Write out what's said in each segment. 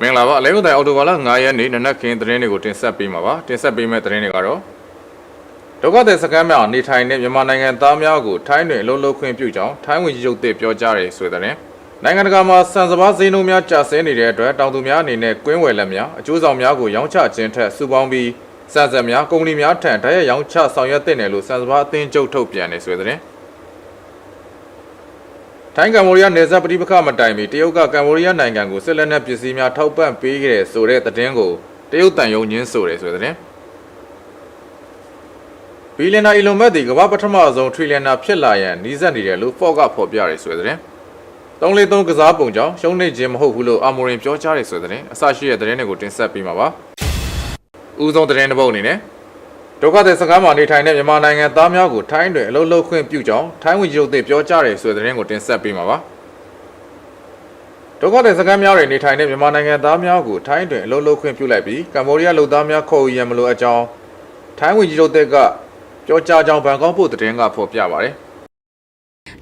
မင်္ဂလာပါအလဲဦးတိုင်အော်တိုဘာလ9ရက်နေ့နနက်ခင်းသတင်းတွေကိုတင်ဆက်ပေးမှာပါတင်ဆက်ပေးမယ့်သတင်းတွေကတော့ဒုက္ခသည်စခန်းများနေထိုင်တဲ့မြန်မာနိုင်ငံသားများကိုထိုင်းတွင်အလုံးလုံးခွင့်ပြုကြောင်းထိုင်းဝန်ကြီးချုပ်တစ်ပြောကြားတယ်ဆိုတဲ့သတင်းနိုင်ငံတကာမှာစံစဘာဈေးနှုန်းများကျဆင်းနေတဲ့အတွက်တောင်သူများအနေနဲ့ကွင်းဝယ်လက်များအကျိုးဆောင်များကိုရောင်းချခြင်းထက်စုပေါင်းပြီးစံစက်များကုမ္ပဏီများထံတရရောင်းချဆောင်ရွက်တဲ့နယ်လို့စံစဘာအသင်းချုပ်ထုတ်ပြန်တယ်ဆိုတဲ့သတင်း ထိုင်းကမ္ဘောဒီးယားနယ်စပ်ပဋိပက္ခမတိုင်မီတရုတ်ကကမ္ဘောဒီးယားနိုင်ငံကိုစစ်လက်နက်ပစ္စည်းများထောက်ပံ့ပေးခဲ့တဲ့ဆိုတဲ့သတင်းကိုတရုတ်တန်ယုံညင်းဆိုတယ်ဆိုတဲ့သတင်းဘီလီယံနာအီလွန်မက်ဒီကမ္ဘာပထမဆုံးထရီလီယံနာဖြစ်လာရန်နှီးစပ်နေတယ်လို့ဖော့ကဖော်ပြတယ်ဆိုတဲ့သတင်း343ကစားပုံကြောင့်ရှုံးနေခြင်းမဟုတ်ဘူးလို့အာမိုရင်ပြောကြားတယ်ဆိုတဲ့သတင်းအစရှိတဲ့သတင်းတွေကိုတင်ဆက်ပေးမှာပါဦးဆုံးသတင်းတစ်ပုဒ်အနေနဲ့ ဒုက္ခသည်စကားမှာနေထိုင်တဲ့မြန်မာနိုင်ငံသားများကိုထိုင်းတွင်အလုပ်လုပ်ခွင့်ပြုကြောင်းထိုင်းဝန်ကြီးချုပ်သိပြောကြားတယ်ဆိုတဲ့သတင်းကိုတင်ဆက်ပေးမှာပါဒုက္ခသည်စကားများတွင်နေထိုင်တဲ့မြန်မာနိုင်ငံသားများကိုထိုင်းတွင်အလုပ်လုပ်ခွင့်ပြုလိုက်ပြီးကမ္ဘောဒီးယားလူသားများခေါ်ယူရန်မလိုအပ်ကြောင်းထိုင်းဝန်ကြီးချုပ်သိကပြောကြားကြောင်းဘန်ကောက်ပို့သတင်းကဖော်ပြပါတယ်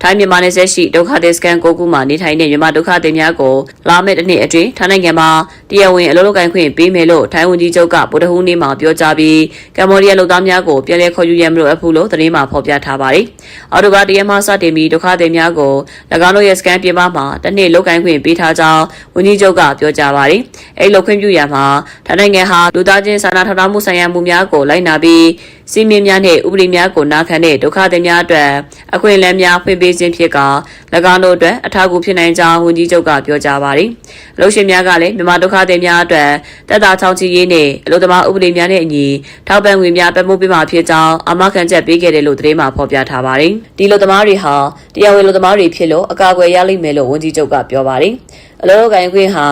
ထိုင်းမြန်မာနယ်စပ်ရှိဒုက္ခသည်စခန်း၉ခုမှာနေထိုင်တဲ့မြန်မာဒုက္ခသည်များကိုလာမယ့်တစ်နှစ်အတွင်းထိုင်းနိုင်ငံမှာတရားဝင်အလုပ်လုပ်ကိုင်ခွင့်ပေးမယ်လို့ထိုင်းဝန်ကြီးချုပ်ကဗုဒ္ဓဟူးနေ့မှာပြောကြားပြီးကမ္ဘောဒီးယားလူသားများကိုပြည်လဲခေါ်ယူရန်မလိုအပ်ဘူးလို့သတင်းမှာဖော်ပြထားပါတယ်။အော်တိုဘာတရက်မှစတင်ပြီးဒုက္ခသည်များကို၎င်းတို့ရဲ့စခန်းပြင်ပမှာတစ်နှစ်လုပ်ကိုင်ခွင့်ပေးထားကြောင်းဝန်ကြီးချုပ်ကပြောကြားပါတယ်။အဲဒီလုပ်ခွင့်ပြုရမှာထိုင်းနိုင်ငံဟာလူသားချင်းစာနာထောက်ထားမှုဆိုင်ရာမှုများကိုလိုက်နာပြီးစီမင်းများနဲ့ဥပဒေများကိုနာခံတဲ့ဒုက္ခသည်များအတွက်အခွင့်အလမ်းများဖွင့်ပေးခြင်းဖြစ်က၎င်းတို့အတွက်အထောက်အကူဖြစ်နိုင်ကြောင်းဝန်ကြီးချုပ်ကပြောကြားပါတယ်။အလုပ်ရှင်များကလည်းမြန်မာဒုက္ခသည်များအတွက်တက်တာချောင်းချီရေးနဲ့အလုပ်သမားဥပဒေများနဲ့အညီထောက်ပံ့ငွေများပတ်မှုပေးမှာဖြစ်ကြောင်းအမခံချက်ပေးခဲ့တယ်လို့သတင်းမှာဖော်ပြထားပါတယ်။ဒီအလုပ်သမားတွေဟာတရားဝင်အလုပ်သမားတွေဖြစ်လို့အကာအကွယ်ရလိမ့်မယ်လို့ဝန်ကြီးချုပ်ကပြောပါတယ်။အလုပ်လုပ်ကိုင်ခွင့်ဟာ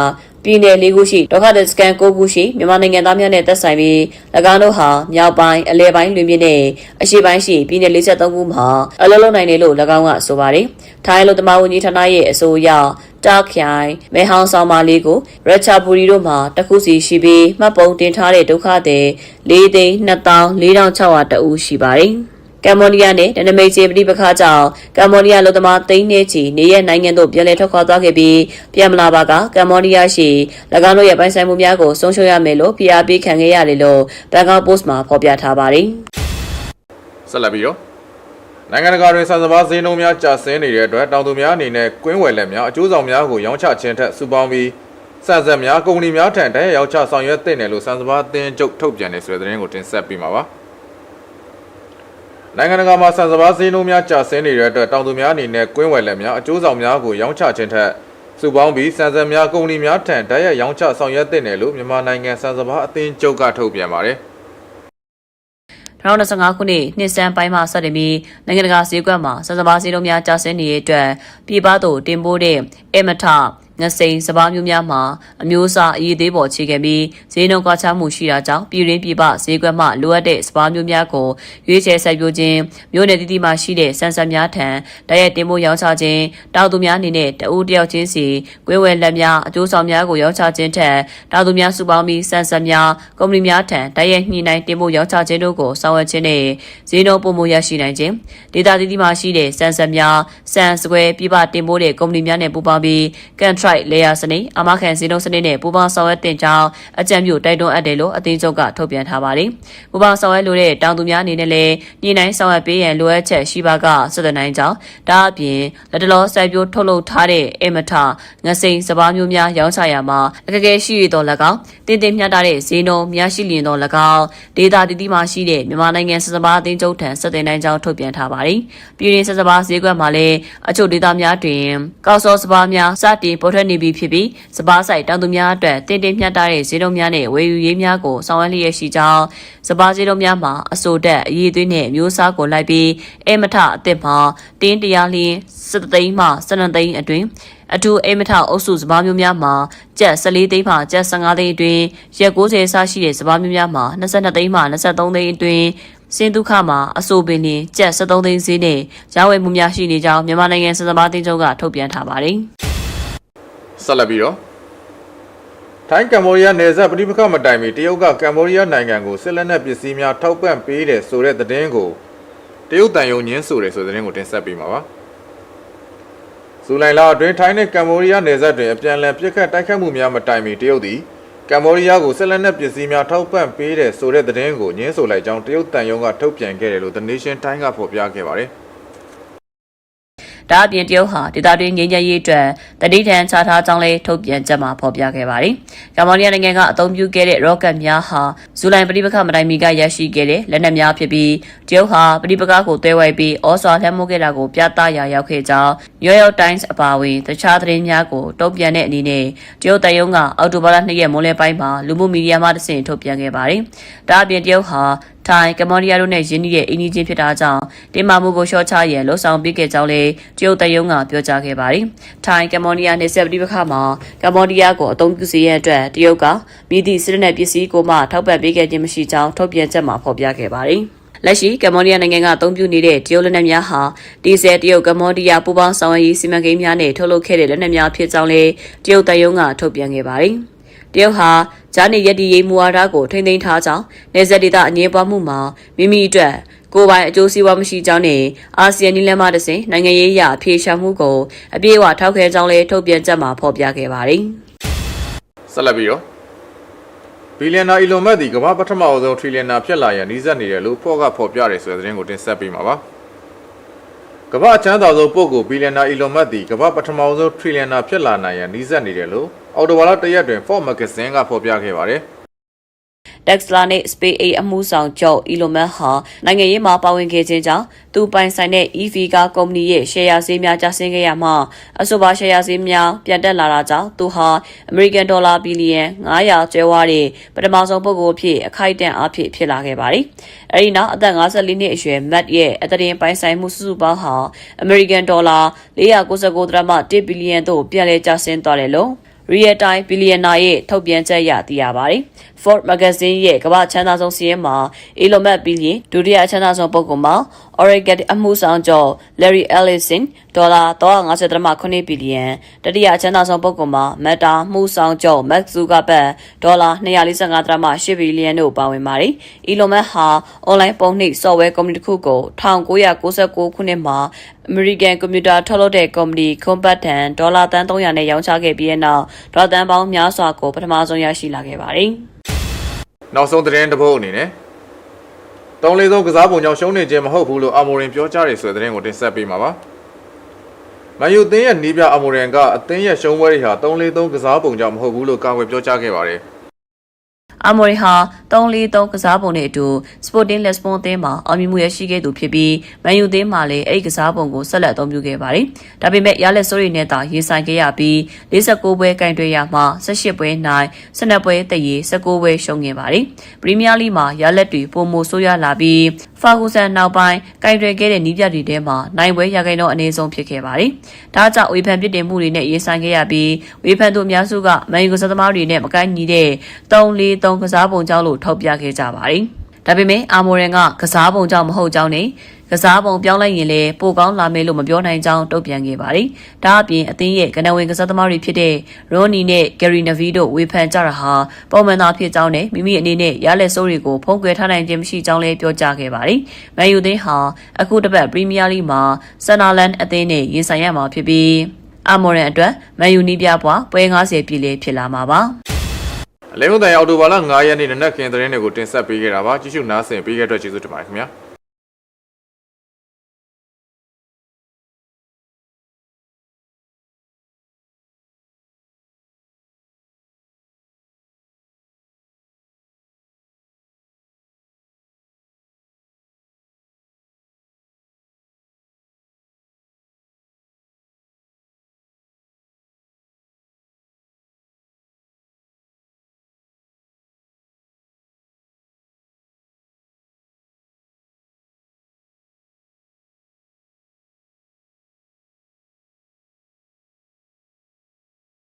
ပြည်내၄ခုရှိဒုက္ခသည်စကန်၉ခုရှိမြန်မာနိုင်ငံသားများနဲ့သက်ဆိုင်ပြီး၎င်းတို့ဟာမြောက်ပိုင်းအလဲပိုင်းလွင်မြင့်နဲ့အရှေ့ပိုင်းရှိပြည်내43ခုမှာအလုပ်လုပ်နိုင်တယ်လို့၎င်းကဆိုပါတယ်။ထိုင်းလူသမားဝန်ကြီးဌာနရဲ့အဆိုအရတာခိုင်မဲဟောင်းဆောင်မလေးကိုရချာပူရီတို့မှာတစ်ခုစီရှိပြီးမှတ်ပုံတင်ထားတဲ့ဒုက္ခသည်၄သိန်း2400တဦးရှိပါတယ်။ ကမ္ဘောဒီးယားနဲ့ဒနမိတ်ချေပဋိပက္ခကြောင့်ကမ္ဘောဒီးယားလူသမားသိန်းနဲ့ချီနေရနိုင်ငံသို့ပြန်လည်ထွက်ခွာသွားခဲ့ပြီးပြန်မလာပါကကမ္ဘောဒီးယားရှိ၎င်းတို့ရဲ့ပိုင်ဆိုင်မှုများကိုဆုံးရှုံးရမယ်လို့ဖိအားပေးခံခဲ့ရတယ်လို့ဘန်ကောက်ပို့စ်မှာဖော်ပြထားပါတယ်။ဆက်လက်ပြီးတော့နိုင်ငံတကာတွင်စံစဘာဈေးနှုန်းများကျဆင်းနေတဲ့အတွက်တောင်သူများအနေနဲ့ကွင်းဝယ်လက်များအကျိုးဆောင်များကိုရောင်းချခြင်းထက်စုပေါင်းပြီးစံစက်များကုမ္ပဏီများထံတရရောင်းချဆောင်ရွက်တဲ့နယ်လို့စံစဘာအသင်းချုပ်ထုတ်ပြန်တယ်ဆိုတဲ့သတင်းကိုတင်ဆက်ပေးမှာပါ နိုင်ငံတကာမှာစံစဘာဈေးနှုန်းများကျဆင်းနေတဲ့အတွက်တောင်သူများအနေနဲ့ကွင်းဝယ်လက်များအကျိုးဆောင်များကိုရောင်းချခြင်းထက်စုပေါင်းပြီးစံစက်များကုမ္ပဏီများထံတရရောင်းချဆောင်ရွက်တဲ့နယ်လို့မြန်မာနိုင်ငံစံစဘာအသင်းချုပ်ကထုတ်ပြန်ပါတယ်2025ခုနှစ်နှစ်စန်းပိုင်းမှာစတင်ပြီးနိုင်ငံတကာဈေးကွက်မှာစစပါးဈေးနှုန်းများကျဆင်းနေတဲ့အတွက်ပြည်ပသို့တင်ပို့တဲ့အမထ ငစိန်စပားမျိုးများမှာအမျိုးအစားအရေးသေးပေါ်ခြေခံပြီးဈေးနှုန်းကွာခြားမှုရှိတာကြောင့်ပြည်ရင်းပြည်ပဈေးကွက်မှလိုအပ်တဲ့စပားမျိုးများကိုရွေးချယ်စိုက်ပျိုးခြင်းမျိုးနယ်တည်တည်မှရှိတဲ့စံစံများထံတရက်တင်ပို့ရောင်းချခြင်းတောက်သူများအနေနဲ့တအူးတယောက်ချင်းစီကွေးဝဲလက်များအကျိုးဆောင်များကိုရောင်းချခြင်းထက်တောက်သူများစုပေါင်းပြီးစံစံများကုမ္ပဏီများထံတရက်ညှိနှိုင်းတင်ပို့ရောင်းချခြင်းတို့ကိုဆောင်ရွက်ခြင်းနဲ့ဈေးနှုန်းပုံမှုရရှိနိုင်ခြင်းဒေတာတည်တည်မှရှိတဲ့စံစံများစံစကွဲပြည်ပတင်ပို့တဲ့ကုမ္ပဏီများနဲ့ပူးပေါင်းပြီး contract layer စနစ်အမခံစည်းလုံးစနစ်နဲ့ပူးပေါင်းဆောင်ရွက်တင်ကြောင်းအကြံပြုတိုက်တွန်းအပ်တယ်လို့အသင်းချုပ်ကထုတ်ပြန်ထားပါတယ်။ပူးပေါင်းဆောင်ရွက်လိုတဲ့တောင်သူများအနေနဲ့လည်းညှိနှိုင်းဆောင်ရွက်ပေးရန်လိုအပ်ချက်ရှိပါကဆက်သွယ်နိုင်ကြောင်းဒါအပြင်လက်တလောစိုက်ပျိုးထုတ်လုပ်ထားတဲ့အမထငစိန်စပားမျိုးများရောင်းချရာမှာအခက်အခဲရှိရတော့၎င်းတင်တင်မျှတတဲ့ဈေးနှုန်းများရှိလျင်တော့၎င်းဒေတာတည်တည်မှရှိတဲ့မြန်မာနိုင်ငံစစပားအသင်းချုပ်ထံဆက်သွယ်နိုင်ကြောင်းထုတ်ပြန်ထားပါတယ်။ပြည်ရင်းစစပားဈေးကွက်မှာလည်းအချို့ဒေတာများတွင်ကောက်စောစပားများစတင်ပေါ်ထွက်နေပြီဖြစ်ပြီးစပားဆိုင်တောင်သူများအတွက်တင်တင်မျှတတဲ့ဈေးနှုန်းများနဲ့ဝယ်ယူရေးများကိုဆောင်ရွက်လျက်ရှိကြောင်းစပားဈေးနှုန်းများမှာအဆိုတက်အရေးသွေးနဲ့အမျိုးအစားကိုလိုက်ပြီးအဲမထအသစ်မှာတင်းတရားလျင်း7သိန်းမှ12သိန်းအတွင်းအထူးအိမ်မထအုပ်စုစပားမျိုးများမှာကျပ်14သိန်းမှကျပ်15သိန်းအတွင်းရက်60ဆရှိတဲ့စပားမျိုးများမှာ22သိန်းမှ23သိန်းအတွင်းစင်ဒုက္ခမှာအဆိုပင်နေကျပ်73သိန်းဈေးနဲ့ရောင်းဝယ်မှုများရှိနေကြောင်းမြန်မာနိုင်ငံစစပါးတင်ချုပ်ကထုတ်ပြန်ထားပါတယ်။ ဆက်လက်ပြီးတော့ထိုင်းကမ္ဘောဒီးယားနယ်စပ်ပဋိပက္ခမတိုင်မီတရုတ်ကကမ္ဘောဒီးယားနိုင်ငံကိုစစ်လက်နက်ပစ္စည်းများထောက်ပံ့ပေးတယ်ဆိုတဲ့သတင်းကိုတရုတ်တန်ယုံညင်းဆိုတယ်ဆိုတဲ့သတင်းကိုတင်ဆက်ပေးမှာပါ။စဇူလိုင်လအတွင်းထိုင်းနဲ့ကမ္ဘောဒီးယားနယ်စပ်တွင်အပြန်အလှန်ပြစ်ခတ်တိုက်ခတ်မှုများမတိုင်မီတရုတ်သည်ကမ္ဘောဒီးယားကိုဆက်လက်နက်ပစ္စည်းများထောက်ပံ့ပေးတဲ့ဆိုတဲ့သတင်းကိုညှင်းဆိုလိုက်ကြောင်းတရုတ်တန်ယုံကထုတ်ပြန်ခဲ့တယ်လို့ The Nation Time ကဖော်ပြခဲ့ပါတယ်။ ဒါအပြင်တရုတ်ဟာဒေသတွင်းငြိမ်းချမ်းရေးအတွက်တတိထန်ချထားကြောင်းလည်းထုတ်ပြန်ချက်မှာဖော်ပြခဲ့ပါတယ်။ကမ္ဘောဒီးယားနိုင်ငံကအသုံးပြုခဲ့တဲ့ rocket များဟာဇူလိုင်ပဋိပက္ခမတိုင်မီကရရှိခဲ့တဲ့လက်နက်များဖြစ်ပြီးတရုတ်ဟာပဋိပက္ခကိုတွဲဝိုက်ပြီးဩဇာလွှမ်းမိုးခဲ့တာကိုပြသရာရောက်ခဲ့ကြောင်း New York Times အပါအဝင်တခြားသတင်းများကိုတုံ့ပြန်တဲ့အနေနဲ့တရုတ်တန်ယုံကအောက်တိုဘာလ2ရက်မိုးလယ်ပိုင်းမှာလူမှုမီဒီယာမှတဆင့်ထုတ်ပြန်ခဲ့ပါတယ်။ဒါအပြင်တရုတ်ဟာ ထိုင်းကမ္ဘောဒီးယားတို့နဲ့ယင်းနှီးရဲ့အင်းကြီးချင်းဖြစ်တာကြောင့်တင်မာမှုကိုလျှော့ချရန်လှုံ့ဆော်ပေးခဲ့ကြောင်းလည်းတရုတ်တရုံးကပြောကြားခဲ့ပါတယ်။ထိုင်းကမ္ဘောဒီးယားနယ်စပ်ပြည်ပခါမှာကမ္ဘောဒီးယားကိုအသုံးပြုစေရန်အတွက်တရုတ်ကမြည်သည့်စစ်တပ်ပစ္စည်းကိုမှထောက်ပံ့ပေးခဲ့ခြင်းမရှိကြောင်းထုတ်ပြန်ချက်မှာဖော်ပြခဲ့ပါတယ်။လက်ရှိကမ္ဘောဒီးယားနိုင်ငံကအသုံးပြုနေတဲ့တရုတ်လက်နက်များဟာဒီဇယ်တရုတ်ကမ္ဘောဒီးယားပူးပေါင်းဆောင်ရွက်ရေးစီမံကိန်းများနဲ့ထုတ်လုပ်ခဲ့တဲ့လက်နက်များဖြစ်ကြောင်းလည်းတရုတ်တရုံးကထုတ်ပြန်ခဲ့ပါတယ်။တရုတ်ဟာ ဂျာနေရည်တည်ရေးမူဝါဒကိုထိမ့်သိမ်းထားကြောင်းနေဆက်ဒေသအငြင်းပွားမှုမှာမိမိအတွက်ကိုယ်ပိုင်အကျိုးစီးပွားမရှိကြောင်းနဲ့အာဆီယံနီလန်မှတစဉ်နိုင်ငံရေးအရအပြေရှားမှုကိုအပြည့်အဝထောက်ခဲကြောင်းလည်းထုတ်ပြန်ချက်မှာဖော်ပြခဲ့ပါတယ်။ဆက်လက်ပြီးတော့ဘီလီယံနာအီလွန်မတ်သည်ကမ္ဘာပထမအဆုံးထရီလီယံနာဖြစ်လာရန်နှီးစပ်နေတယ်လို့ဖော့ကဖော်ပြတယ်ဆိုတဲ့သတင်းကိုတင်ဆက်ပေးမှာပါကမ္ဘာအချမ်းသာဆုံးပုဂ္ဂိုလ်ဘီလီယံနာအီလွန်မတ်သည်ကမ္ဘာပထမဆုံးထရီလီယံနာဖြစ်လာနိုင်ရန်နှီးစပ်နေတယ်လို့ အော်တိုဝါလာတရက်တွင် Forbes Magazine ကဖော်ပြခဲ့ပါတယ် Tesla နဲ့ SpaceX အမှုဆောင်ချုပ် Elon Musk ဟာနိုင်ငံရေးမှာပါဝင်ခဲ့ခြင်းကြောင့်သူပိုင်ဆိုင်တဲ့ EV ကားကုမ္ပဏီရဲ့ share ဈေးများကျဆင်းခဲ့ရမှအဆိုပါ share ဈေးများပြန်တက်လာတာကြောင့်သူဟာ American Dollar ဘီလီယံ900ကျွဲဝတဲ့ပထမဆုံးပုဂ္ဂိုလ်အဖြစ်အခိုက်အတန့်အဖြစ်ဖြစ်လာခဲ့ပါတယ်။အဲဒီနောက်အသက်54နှစ်အရွယ် Matt ရဲ့အသက်တင်ပိုင်ဆိုင်မှုစုစုပေါင်းဟာ American Dollar 499ဒရမ1ဘီလီယံသို့ပြန်လည်ကျဆင်းသွားတယ်လို့ Real Time Billionaire ရဲ့ထုတ်ပြန်ချက်အရသိရပါတယ်။ Ford Magazine ရဲ့ကမ္ဘာချမ်းသာဆုံးစီးရင်မှာ Elon Musk ပြီးရင်ဒုတိယချမ်းသာဆုံးပုဂ္ဂိုလ်မှာ Oregon အမှုဆောင်ကျော် Larry Ellison ဒေါ်လာ350.8ဘီလီယံတတိယချမ်းသာဆုံးပုဂ္ဂိုလ်မှာ Meta မှုဆောင်ကျော် Mark Zuckerberg ဒေါ်လာ245.8ဘီလီယံတို့ပါဝင်ပါတယ်။ Elon Musk ဟာ online ပုံနှိပ် software ကုမ္ပဏီတစ်ခုကို1996ခုနှစ်မှာ American Computer ထုတ်လုပ်တဲ့ကုမ္ပဏီ Compaq ထံဒေါ်လာတန်300နဲ့ရောင်းချခဲ့ပြီးတဲ့နောက်ဒေါ်လာတန်ပေါင်းများစွာကိုပထမဆုံးရရှိလာခဲ့ပါတယ်။ နောက်ဆုံးသတင်းတစ်ပုဒ်အနေနဲ့တောင်းလေးဆုံးကစားပုံကြောင့်ရှုံးနေခြင်းမဟုတ်ဘူးလို့အာမိုရင်ပြောကြားတယ်ဆိုတဲ့သတင်းကိုတင်ဆက်ပေးမှာပါမန်ယူသင်းရဲ့နီးပြအာမိုရင်ကအသင်းရဲ့ရှုံးပွဲတွေဟာ3-4-3ကစားပုံကြောင့်မဟုတ်ဘူးလို့ကာကွယ်ပြောကြားခဲ့ပါတယ် အာမော်ရီဟာ3-4-3ကစားပုံနဲ့အတူ Sporting Lisbon အသင်းမှာအောင်မြင်မှုရရှိခဲ့သူဖြစ်ပြီးမန်ယူအသင်းမှာလည်းအဲ့ဒီကစားပုံကိုဆက်လက်အသုံးပြုခဲ့ပါတယ်။ဒါပေမဲ့ရလက်စိုးရီနဲ့သာရင်ဆိုင်ခဲ့ရပြီး49ပွဲကင်တွယ်ရမှ18ပွဲနိုင်12ပွဲတည်ရီ19ပွဲရှုံးခဲ့ပါတယ်။ပရီးမီးယားလိမှာရလက်တွေပုံမဆိုးရလာပြီး ဖာဂူဆန်နောက်ပိုင်းကင်တွယ်ခဲ့တဲ့နီးပြတွေထဲမှာနိုင်ပွဲရဂိုင်းတော့အနေဆုံးဖြစ်ခဲ့ပါတယ်။ဒါကြောင့်ဝေဖန်ပြစ်တင်မှုတွေနဲ့ရင်ဆိုင်ခဲ့ရပြီးဝေဖန်သူအများစုကမန်ယူကစားသမားတွေနဲ့မကိုင်းညီတဲ့3-4-3ကစားပုံကြောင့်လို့ထောက်ပြခဲ့ကြပါတယ်။ဒါပေမဲ့အာမိုရန်ကကစားပုံကြောင့်မဟုတ်ကြောင်းနဲ့ ကစားပုံပြောင်းလိုက်ရင်လည်းပိုကောင်းလာမယ်လို့မပြောနိုင်ကြောင်းတုံ့ပြန်ခဲ့ပါတယ်။ဒါအပြင်အသင်းရဲ့ကနဝင်ကစားသမားတွေဖြစ်တဲ့ရိုနီနဲ့ဂယ်ရီနဗီတို့ဝေဖန်ကြတာဟာပုံမှန်သာဖြစ်ကြောင်းနဲ့မိမိအနေနဲ့ရလက်စိုးတွေကိုဖုံးကွယ်ထားနိုင်ခြင်းမရှိကြောင်းလည်းပြောကြားခဲ့ပါတယ်။မန်ယူသင်းဟာအခုတစ်ပတ်ပရီးမီးယားလိမှာဆန်နာလန်အသင်းနဲ့ရင်ဆိုင်ရမှာဖြစ်ပြီးအာမော်ရန်အတွက်မန်ယူနီးပြပွားပွဲ90ပြည်လေဖြစ်လာမှာပါ။အလဲမတန်အော်တိုဘာလ9ရက်နေ့နနက်ခင်းသတင်းတွေကိုတင်ဆက်ပေးခဲ့တာပါကြည့်ရှုနားဆင်ပေးခဲ့တဲ့အတွက်ကျေးဇူးတင်ပါတယ်ခင်ဗျာ